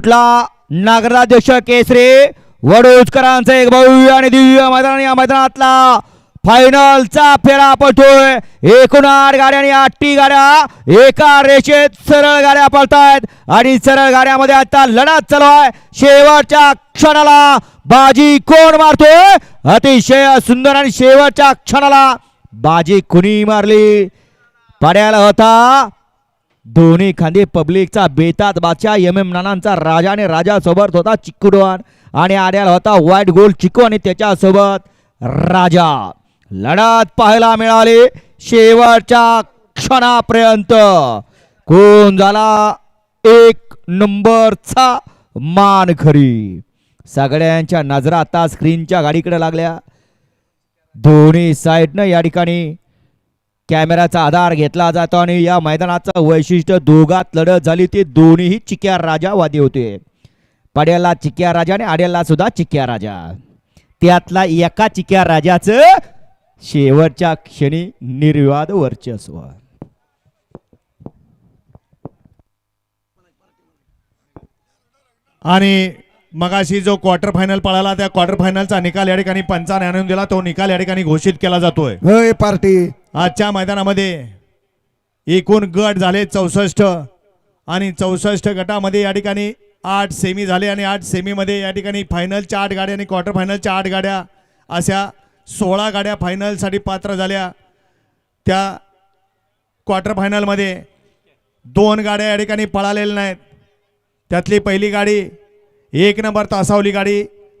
कुठला नगराध्यक्ष केसरी? वडोजकरांचा एक भव्य आणि दिव्य मैदान या मैदानातला फायनलचा फेरा पडतोय. एकूण आठ गाड्या आणि आठटी गाड्या एका रेषेत सरळ गाड्या पळतायत आणि सरळ गाड्यामध्ये आता लढत चालू आहे. शेवटच्या क्षणाला बाजी कोण मारतोय? अतिशय सुंदर आणि शेवटच्या क्षणाला बाजी कुणी मारली? पड्याला होता दोन्ही खांदी पब्लिकचा बेतात बादशाह एम एम नानांचा राजा आणि राजासोबत होता चिक्कू डोन आणि आड्याला होता व्हाईट गोल्ड चिक्कू आणि त्याच्यासोबत राजा. लढत पाहायला मिळाली शेवटच्या क्षणापर्यंत. कोण झाला एक नंबरचा मान खरी सगळ्यांच्या नजरा आता स्क्रीनच्या गाडीकडे लागल्या. दोन्ही साईडनं या ठिकाणी कॅमेराचा आधार घेतला जातो आणि या मैदानाचं वैशिष्ट्य दोघात लढत झाली ते दोन्हीही चिक्या राजा वादी होते. पड्याला चिक्या राजा आणि आड्याला सुद्धा चिक्या राजा. त्यातला एका चिक्या राजाचं शेवटच्या क्षणी निर्विवाद वर्चस्व. आणि मगाशी जो क्वार्टर फायनल पळाला त्या क्वार्टर फायनलचा निकाल या ठिकाणी पंचाने आणून दिला. तो निकाल या ठिकाणी घोषित केला जातोय. होय पार्टी आजच्या मैदानामध्ये एकूण गट झाले चौसष्ट आणि चौसष्ट गटामध्ये या ठिकाणी आठ सेमी झाले आणि आठ सेमीमध्ये या ठिकाणी फायनलच्या आठ गाड्या आणि क्वार्टर फायनलच्या आठ गाड्या अशा सोळा गाड्या फायनलसाठी पात्र झाल्या. त्या क्वार्टर फायनलमध्ये दोन गाड्या या ठिकाणी पळालेल्या नाहीत. त्यातली पहिली गाडी एक नंबर तासावली गाडी.